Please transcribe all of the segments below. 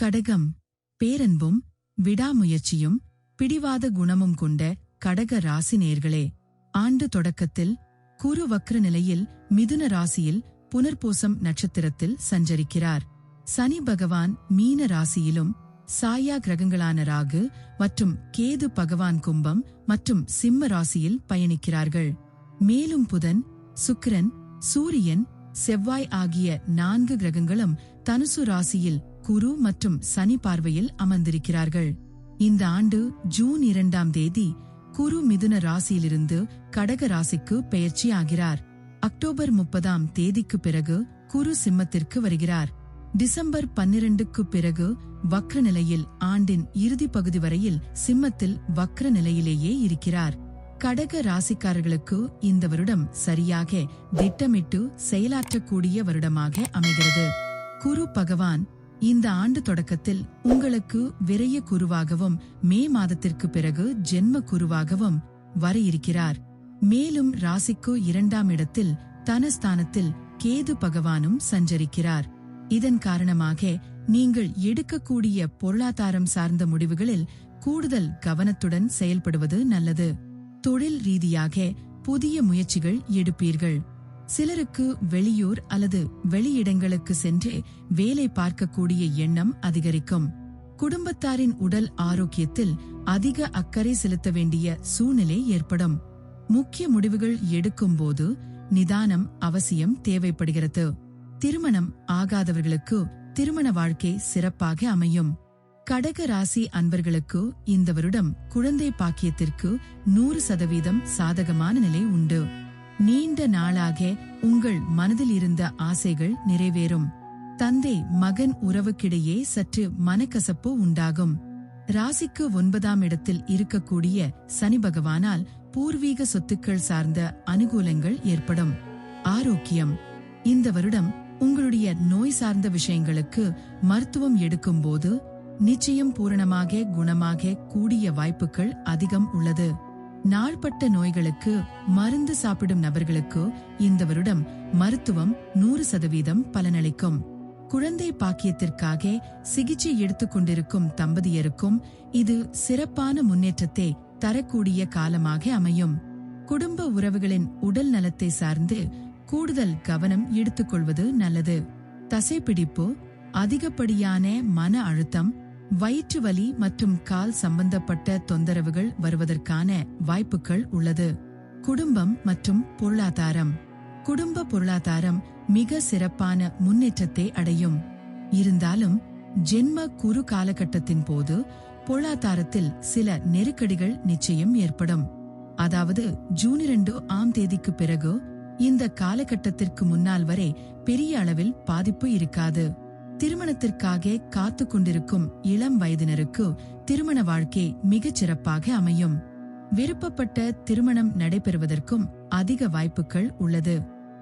கடகம் பேரன்பும் விடாமுயற்சியும் பிடிவாத குணமும் கொண்ட கடக ராசி நேர்களே ஆண்டு தொடக்கத்தில் குரு வக்ர நிலையில் மிதுன ராசியில் புனர்பூசம் நட்சத்திரத்தில் சஞ்சரிக்கிறார். சனி பகவான் மீன ராசியிலும் சாயா கிரகங்களான ராகு மற்றும் கேது பகவான் கும்பம் மற்றும் சிம்ம ராசியில் பயணிக்கிறார்கள். மேலும் புதன் சுக்கிரன் சூரியன் செவ்வாய் ஆகிய நான்கு கிரகங்களும் தனுசு ராசியில் குரு மற்றும் சனி பார்வையில் அமர்ந்திருக்கிறார்கள். இந்த ஆண்டு ஜூன் இரண்டாம் தேதி குரு மிதுன ராசியிலிருந்து கடக ராசிக்கு பெயர்ச்சி ஆகிறார் அக்டோபர் முப்பதாம் தேதிக்கு பிறகு குரு சிம்மத்திற்கு வருகிறார். டிசம்பர் பன்னிரண்டுக்கு பிறகு வக்ர நிலையில் ஆண்டின் இறுதி பகுதி வரையில் சிம்மத்தில் வக்ர நிலையிலேயே இருக்கிறார். கடக ராசிக்காரர்களுக்கு இந்த வருடம் சரியாக திட்டமிட்டு செயலாற்றக்கூடிய வருடமாக அமைகிறது. குரு பகவான் இந்த ஆண்டு தொடக்கத்தில் உங்களுக்கு விரைய குருவாகவும் மே மாதத்திற்கு பிறகு ஜென்ம குருவாகவும் வர இருக்கிறார் மேலும் ராசிக்கு இரண்டாம் இடத்தில் தனஸ்தானத்தில் கேது பகவானும் சஞ்சரிக்கிறார். இதன் காரணமாக நீங்கள் எடுக்கக்கூடிய பொருளாதாரம் சார்ந்த முடிவுகளில் கூடுதல் கவனத்துடன் செயல்படுவது நல்லது. தொழில் ரீதியாக புதிய முயற்சிகள் எடுப்பீர்கள். சிலருக்கு வெளியூர் அல்லது வெளியிடங்களுக்கு சென்று வேலை பார்க்கக்கூடிய எண்ணம் அதிகரிக்கும். குடும்பத்தாரின் உடல் ஆரோக்கியத்தில் அதிக அக்கறை செலுத்த வேண்டிய சூழ்நிலை ஏற்படும். முக்கிய முடிவுகள் எடுக்கும்போது நிதானம் அவசியம் தேவைப்படுகிறது. திருமணம் ஆகாதவர்களுக்கு திருமண வாழ்க்கை சிறப்பாக அமையும். கடக ராசி அன்பர்களுக்கு இந்த வருடம் குழந்தை பாக்கியத்திற்கு நூறு சதவீதம் சாதகமான நிலை உண்டு. நீண்ட நாளாக உங்கள் மனதில் இருந்த ஆசைகள் நிறைவேறும். தந்தை மகன் உறவுக்கிடையே சற்று மனக்கசப்பு உண்டாகும். ராசிக்கு ஒன்பதாம் இடத்தில் இருக்கக்கூடிய சனி பகவானால் பூர்வீக சொத்துக்கள் சார்ந்த அனுகூலங்கள் ஏற்படும். ஆரோக்கியம். இந்த வருடம் உங்களுடைய நோய் சார்ந்த விஷயங்களுக்கு மருத்துவம் எடுக்கும்போது நிச்சயம் பூரணமாக குணமாக கூடிய வாய்ப்புகள் அதிகம் உள்ளது. நாள்பட்ட நோய்களுக்கு மருந்து சாப்பிடும் நபர்களுக்கு இந்த வருடம் மருத்துவம் நூறு சதவீதம் பலனளிக்கும். குழந்தை பாக்கியத்திற்காக சிகிச்சை எடுத்துக் கொண்டிருக்கும் தம்பதியருக்கும் இது சிறப்பான முன்னேற்றத்தை தரக்கூடிய காலமாக அமையும். குடும்ப உறவுகளின் உடல் நலத்தை சார்ந்து கூடுதல் கவனம் எடுத்துக்கொள்வது நல்லது. தசைப்பிடிப்பு அதிகப்படியான மன அழுத்தம் வயிற்று வலி மற்றும் கால் சம்பந்தப்பட்ட தொந்தரவுகள் வருவதற்கான வாய்ப்புகள் உள்ளது. குடும்பம் மற்றும் பொருளாதாரம். குடும்ப பொருளாதாரம் மிக சிறப்பான முன்னேற்றத்தை அடையும். இருந்தாலும் ஜென்ம குறு காலகட்டத்தின் போது பொருளாதாரத்தில் சில நெருக்கடிகள் நிச்சயம் ஏற்படும். அதாவது ஜூன் இரண்டு ஆம் தேதிக்கு பிறகு இந்த காலகட்டத்திற்கு முன்னால் வரை பெரிய அளவில் பாதிப்பு இருக்காது. திருமணத்திற்காக காத்து கொண்டிருக்கும் இளம் வயதினருக்கு திருமண வாழ்க்கை மிகச் சிறப்பாக அமையும். விருப்பப்பட்ட திருமணம் நடைபெறுவதற்கும் அதிக வாய்ப்புகள் உள்ளது.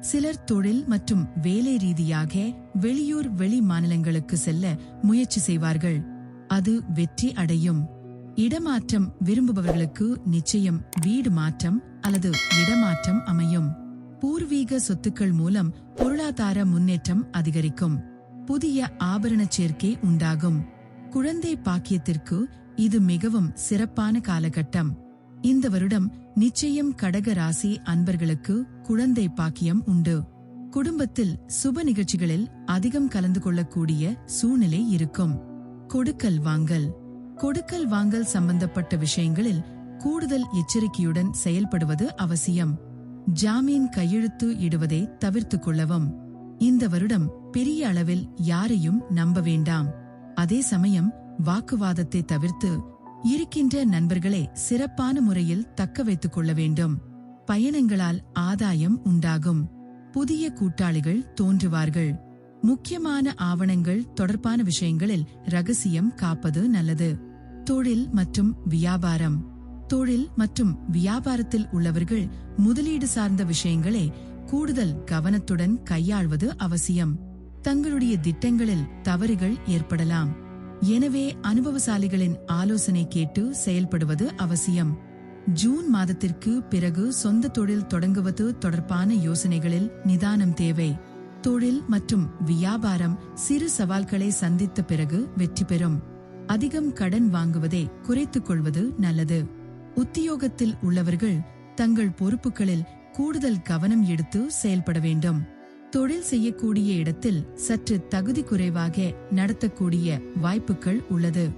சிலர் தொழில் மற்றும் வேலை ரீதியாக வெளியூர் வெளி மாநிலங்களுக்கு செல்ல முயற்சி செய்வார்கள். அது வெற்றி அடையும். இடமாற்றம் விரும்புபவர்களுக்கு நிச்சயம் வீடு மாற்றம் அல்லது இடமாற்றம் அமையும். பூர்வீக சொத்துக்கள் மூலம் பொருளாதார முன்னேற்றம் அதிகரிக்கும். புதிய ஆபரண சேர்க்கை உண்டாகும். குழந்தை பாக்கியத்திற்கு இது மிகவும் சிறப்பான காலகட்டம். இந்த வருடம் நிச்சயம் கடக ராசி அன்பர்களுக்கு குழந்தை பாக்கியம் உண்டு. குடும்பத்தில் சுப நிகழ்ச்சிகளில் அதிகம் கலந்து கொள்ளக்கூடிய சூழ்நிலை இருக்கும். கொடுக்கல் வாங்கல். கொடுக்கல் வாங்கல் சம்பந்தப்பட்ட விஷயங்களில் கூடுதல் எச்சரிக்கையுடன் செயல்படுவது அவசியம். ஜாமீன் கையெழுத்து இடுவதை தவிர்த்துக் கொள்ளவும். இந்த வருடம் பெரிய அளவில் யாரையும் நம்ப வேண்டாம். அதே சமயம் வாக்குவாதத்தை தவிர்த்து இருக்கின்ற நண்பர்களை சிறப்பான முறையில் தக்க வைத்துக் கொள்ள வேண்டும். பயணங்களால் ஆதாயம் உண்டாகும். புதிய கூட்டாளிகள் தோன்றுவார்கள். முக்கியமான ஆவணங்கள் தொடர்பான விஷயங்களில் ரகசியம் காப்பது நல்லது. தொழில் மற்றும் வியாபாரம். தொழில் மற்றும் வியாபாரத்தில் உள்ளவர்கள் முதலீடு சார்ந்த விஷயங்களை கூடுதல் கவனத்துடன் கையாள்வது அவசியம். தங்களுடைய திட்டங்களில் தவறுகள் ஏற்படலாம். எனவே அனுபவசாலிகளின் ஆலோசனை கேட்டு செயல்படுவது அவசியம். ஜூன் மாதத்திற்கு பிறகு சொந்த தொழில் தொடங்குவது தொடர்பான யோசனைகளில் நிதானம் தேவை. தொழில் மற்றும் வியாபாரம் சிறு சவால்களை சந்தித்த பிறகு வெற்றி பெறும். அதிகம் கடன் வாங்குவதை குறைத்துக் கொள்வது நல்லது. உத்தியோகத்தில் உள்ளவர்கள் தங்கள் பொறுப்புகளில் கூடுதல் கவனம் எடுத்து செயல்பட வேண்டும். தொழில் செய்யக்கூடிய இடத்தில் சற்று தகுதி குறைவாக நடத்தக்கூடிய வாய்ப்புகள் உள்ளது.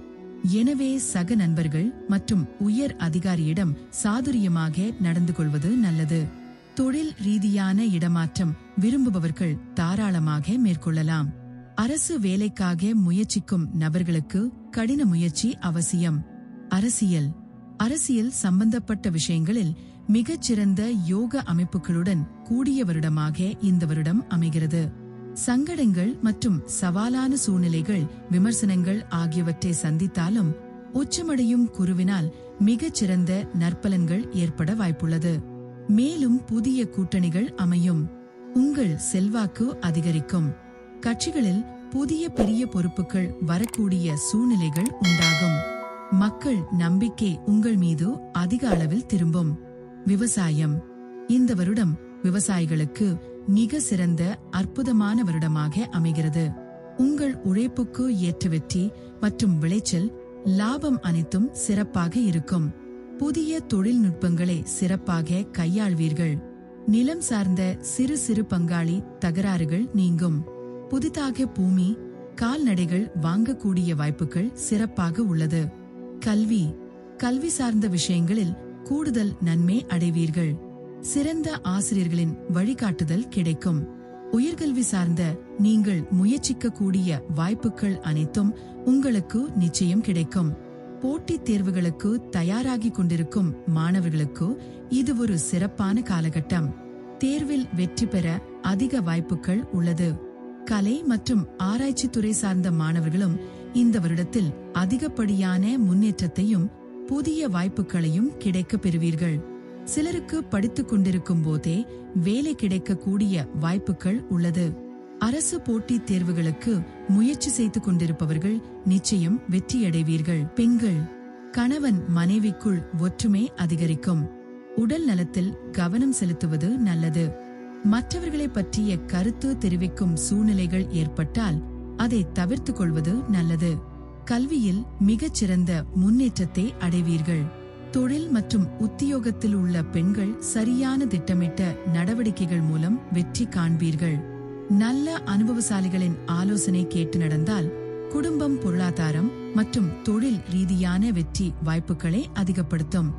எனவே சக நண்பர்கள் மற்றும் உயர் அதிகாரியிடம் சாதுரியமாக நடந்து கொள்வது நல்லது. தொழில் ரீதியான இடமாற்றம் விரும்புபவர்கள் தாராளமாக மேற்கொள்ளலாம். அரசு வேலைக்காக முயற்சிக்கும் நபர்களுக்கு கடின முயற்சி அவசியம். அரசியல். அரசியல் சம்பந்தப்பட்ட விஷயங்களில் மிகச்சிறந்த யோக அமைப்புகளுடன் கூடிய வருடமாக இந்த வருடம் அமைகிறது. சங்கடங்கள் மற்றும் சவாலான சூழ்நிலைகள் விமர்சனங்கள் ஆகியவற்றை சந்தித்தாலும் உச்சமடையும் குருவினால் மிகச்சிறந்த நற்பலன்கள் ஏற்பட வாய்ப்புள்ளது. மேலும் புதிய கூட்டணிகள் அமையும். உங்கள் செல்வாக்கு அதிகரிக்கும். கட்சிகளில் புதிய பெரிய பொறுப்புகள் வரக்கூடிய சூழ்நிலைகள் உண்டாகும். மக்கள் நம்பிக்கை உங்கள் மீது அதிக அளவில் திரும்பும். விவசாயம். இந்த வருடம் விவசாயிகளுக்கு மிக சிறந்த அற்புதமான வருடமாக அமைகிறது. உங்கள் உழைப்புக்கு ஏற்ற வெற்றி மற்றும் விளைச்சல் லாபம் அனைத்தும் சிறப்பாக இருக்கும். புதிய தொழில்நுட்பங்களை சிறப்பாக கையாள்வீர்கள். நிலம் சார்ந்த சிறு சிறு பங்காளி தகராறுகள் நீங்கும். புதிதாக பூமி கால்நடைகள் வாங்கக்கூடிய வாய்ப்புகள் சிறப்பாக உள்ளது. கல்வி கல்வி சார்ந்த விஷயங்களில் கூடுதல் நன்மை அடைவீர்கள். சிறந்த ஆசிரியர்களின் வழிகாட்டுதல் கிடைக்கும். உயர்கல்வி சார்ந்த நீங்கள் முயற்சிக்க கூடிய வாய்ப்புகள் அனைத்தும் உங்களுக்கு நிச்சயம் கிடைக்கும். போட்டித் தேர்வுகளுக்கு தயாராகிக் கொண்டிருக்கும் மாணவர்களுக்கு இது ஒரு சிறப்பான காலகட்டம். தேர்வில் வெற்றி பெற அதிக வாய்ப்புகள் உள்ளது. கலை மற்றும் ஆராய்ச்சி துறை சார்ந்த மாணவர்களும் இந்த வருடத்தில் அதிகப்படியான முன்னேற்றத்தையும் புதிய வாய்ப்புகளையும் கிடைக்கப் பெறுவீர்கள். சிலருக்கு படித்துக் கொண்டிருக்கும் போதே வேலை கிடைக்கக்கூடிய வாய்ப்புகள் உள்ளது. அரசு போட்டித் தேர்வுகளுக்கு முயற்சி செய்து கொண்டிருப்பவர்கள் நிச்சயம் வெற்றியடைவீர்கள். பெண்கள் கணவன் மனைவிக்குள் ஒற்றுமை அதிகரிக்கும். உடல் நலத்தில் கவனம் செலுத்துவது நல்லது. மற்றவர்களை பற்றிய கருத்து தெரிவிக்கும் சூழ்நிலைகள் ஏற்பட்டால் அதை தவிர்த்துக் கொள்வது நல்லது. கல்வியில் மிகச்சிறந்த முன்னேற்றத்தை அடைவீர்கள். தொழில் மற்றும் உத்தியோகத்தில் உள்ள பெண்கள் சரியான திட்டமிட்ட நடவடிக்கைகள் மூலம் வெற்றி காண்பீர்கள். நல்ல அனுபவசாலிகளின் ஆலோசனை கேட்டு நடந்தால் குடும்பம் பொருளாதாரம் மற்றும் தொழில் ரீதியான வெற்றி வாய்ப்புகளை அதிகப்படுத்தும்.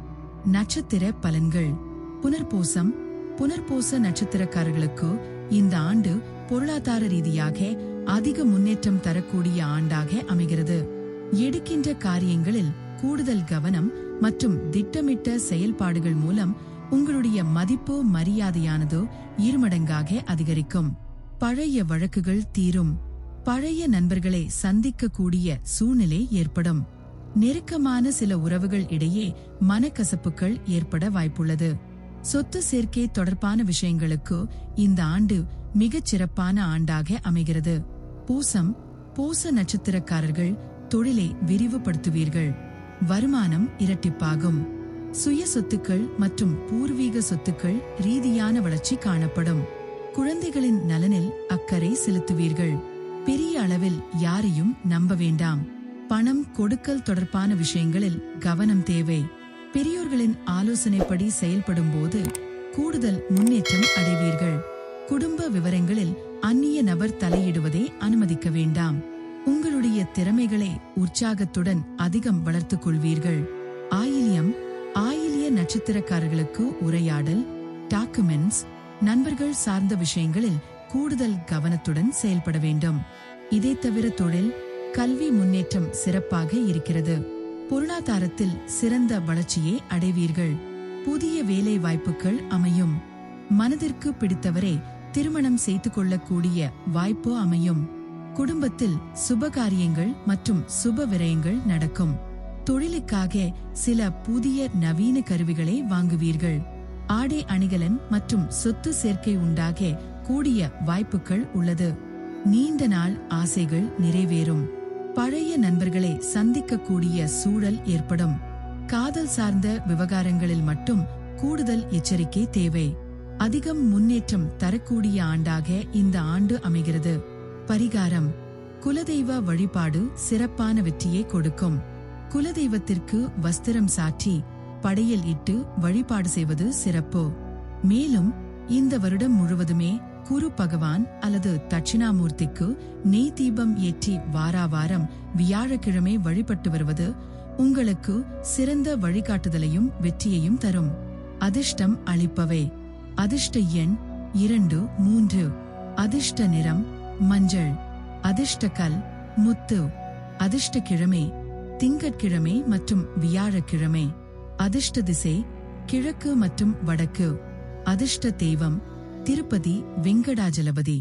நட்சத்திர பலன்கள். புனர்பூசம். புனர்பூச நட்சத்திரக்காரர்களுக்கு இந்த ஆண்டு பொருளாதார ரீதியாக அதிக முன்னேற்றம் தரக்கூடிய ஆண்டாக அமைகிறது. எடுக்கின்ற காரியங்களில் கூடுதல் கவனம் மற்றும் திட்டமிட்ட செயல்பாடுகள் மூலம் உங்களுடைய மதிப்போ மரியாதையானதோ இருமடங்காக அதிகரிக்கும். பழைய வழக்குகள் தீரும். பழைய நண்பர்களை சந்திக்கக்கூடிய சூழ்நிலை ஏற்படும். நெருக்கமான சில உறவுகள் இடையே மனக்கசப்புகள் ஏற்பட வாய்ப்புள்ளது. சொத்து சேர்க்கை தொடர்பான விஷயங்களுக்கு இந்த ஆண்டு மிகச் சிறப்பான ஆண்டாக அமைகிறது. பூசம் பூச நட்சத்திரக்காரர்கள் தொழிலை விரிவுபடுத்துவீர்கள். வருமானம் இரட்டிப்பாகும். சுய சொத்துக்கள் மற்றும் பூர்வீக சொத்துக்கள் ரீதியான வளர்ச்சி காணப்படும். குழந்தைகளின் நலனில் அக்கறை செலுத்துவீர்கள். பெரிய அளவில் யாரையும் நம்ப வேண்டாம். பணம் கொடுக்கல் தொடர்பான விஷயங்களில் கவனம் தேவை. பெரியோர்களின் ஆலோசனைப்படி செயல்படும் போது கூடுதல் முன்னேற்றம் அடைவீர்கள். குடும்ப விவரங்களில் அந்நிய நபர் தலையிடுவதை அனுமதிக்க வேண்டாம். உங்களுடைய திறமைகளை உற்சாகத்துடன் அதிகம் வளர்த்துக் கொள்வீர்கள். ஆயிலியம் ஆயிலிய நட்சத்திரக்காரர்களுக்கு உரையாடல் டாக்குமெண்ட்ஸ் நண்பர்கள் சார்ந்த விஷயங்களில் கூடுதல் கவனத்துடன் செயல்பட வேண்டும். இதை தவிர தொழில் கல்வி முன்னேற்றம் சிறப்பாக இருக்கிறது. பொருளாதாரத்தில் சிறந்த வளர்ச்சியை அடைவீர்கள். புதிய வேலை வாய்ப்புகள் அமையும். மனதிற்கு பிடித்தவரை திருமணம் செய்து கொள்ளக்கூடிய வாய்ப்பு அமையும். குடும்பத்தில் சுபகாரியங்கள் மற்றும் சுப விரயங்கள் நடக்கும். தொழிலுக்காக சில புதிய நவீன கருவிகளை வாங்குவீர்கள். ஆடை அணிகலன் மற்றும் சொத்து சேர்க்கை உண்டாக கூடிய வாய்ப்புகள் உள்ளது. நீண்ட நாள் ஆசைகள் நிறைவேறும். பழைய நண்பர்களை சந்திக்கக்கூடிய சூழல் ஏற்படும். காதல் சார்ந்த விவகாரங்களில் மட்டும் கூடுதல் எச்சரிக்கை தேவை. அதிகம் முன்னேற்றம் தரக்கூடிய ஆண்டாக இந்த ஆண்டு அமைகிறது. பரிகாரம். குலதெய்வ வழிபாடு சிறப்பான வெற்றியை கொடுக்கும். குலதெய்வத்திற்கு வஸ்திரம் சாற்றி படையல் இட்டு வழிபாடு செய்வது சிறப்பு. மேலும் இந்த வருடம் முழுவதுமே குரு பகவான் அல்லது தட்சிணாமூர்த்திக்கு நெய் தீபம் ஏற்றி வாரா வாரம் வியாழக்கிழமை வழிபட்டு வருவது உங்களுக்கு சிறந்த வழிகாட்டுதலையும் வெற்றியையும் தரும். அதிர்ஷ்டம் அளிப்பவை. அதிர்ஷ்ட எண் இரண்டு மூன்று. அதிர்ஷ்ட நிறம் மஞ்சள் அதிர்ஷ்ட கல் முத்து அதிர்ஷ்ட கிழமை திங்கட்கிழமை மற்றும் வியாழக்கிழமை அதிர்ஷ்ட திசை கிழக்கு மற்றும் வடக்கு அதிர்ஷ்ட தெய்வம் திருப்பதி வெங்கடாஜலபதி.